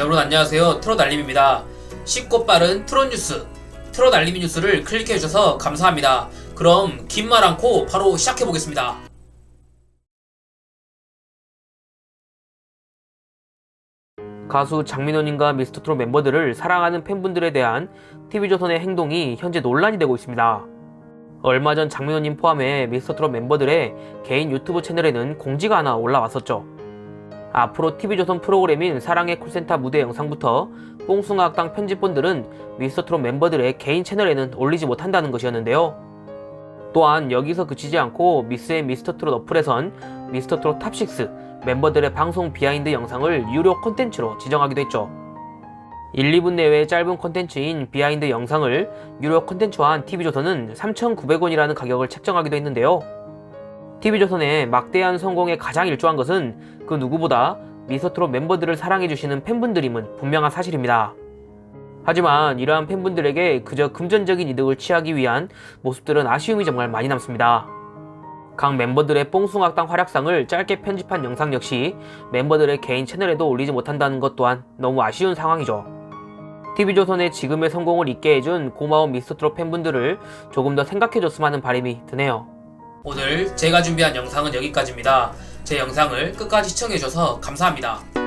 네, 여러분 안녕하세요. 트롯 알림입니다. 쉽고 빠른 트롯 뉴스, 트롯 알림이 뉴스를 클릭해 주셔서 감사합니다. 그럼 긴 말 않고 바로 시작해 보겠습니다. 가수 장민호님과 미스터 트롯 멤버들을 사랑하는 팬분들에 대한 TV조선의 행동이 현재 논란이 되고 있습니다. 얼마 전 장민호님 포함해 미스터 트롯 멤버들의 개인 유튜브 채널에는 공지가 하나 올라왔었죠. 앞으로 TV조선 프로그램인 사랑의 콜센터 무대 영상부터 뽕숭아 학당 편집본들은 미스터트롯 멤버들의 개인 채널에는 올리지 못한다는 것이었는데요. 또한 여기서 그치지 않고 미스의 미스터트롯 어플에선 미스터트롯 탑6 멤버들의 방송 비하인드 영상을 유료 콘텐츠로 지정하기도 했죠. 1, 2분 내외의 짧은 콘텐츠인 비하인드 영상을 유료 콘텐츠화한 TV조선은 3,900원이라는 가격을 책정하기도 했는데요. TV조선의 막대한 성공에 가장 일조한 것은 그 누구보다 미스터트롯 멤버들을 사랑해주시는 팬분들임은 분명한 사실입니다. 하지만 이러한 팬분들에게 그저 금전적인 이득을 취하기 위한 모습들은 아쉬움이 정말 많이 남습니다. 각 멤버들의 뽕숭악당 활약상을 짧게 편집한 영상 역시 멤버들의 개인 채널에도 올리지 못한다는 것 또한 너무 아쉬운 상황이죠. TV조선의 지금의 성공을 있게 해준 고마운 미스터트롯 팬분들을 조금 더 생각해줬으면 하는 바람이 드네요. 오늘 제가 준비한 영상은 여기까지입니다. 제 영상을 끝까지 시청해주셔서 감사합니다.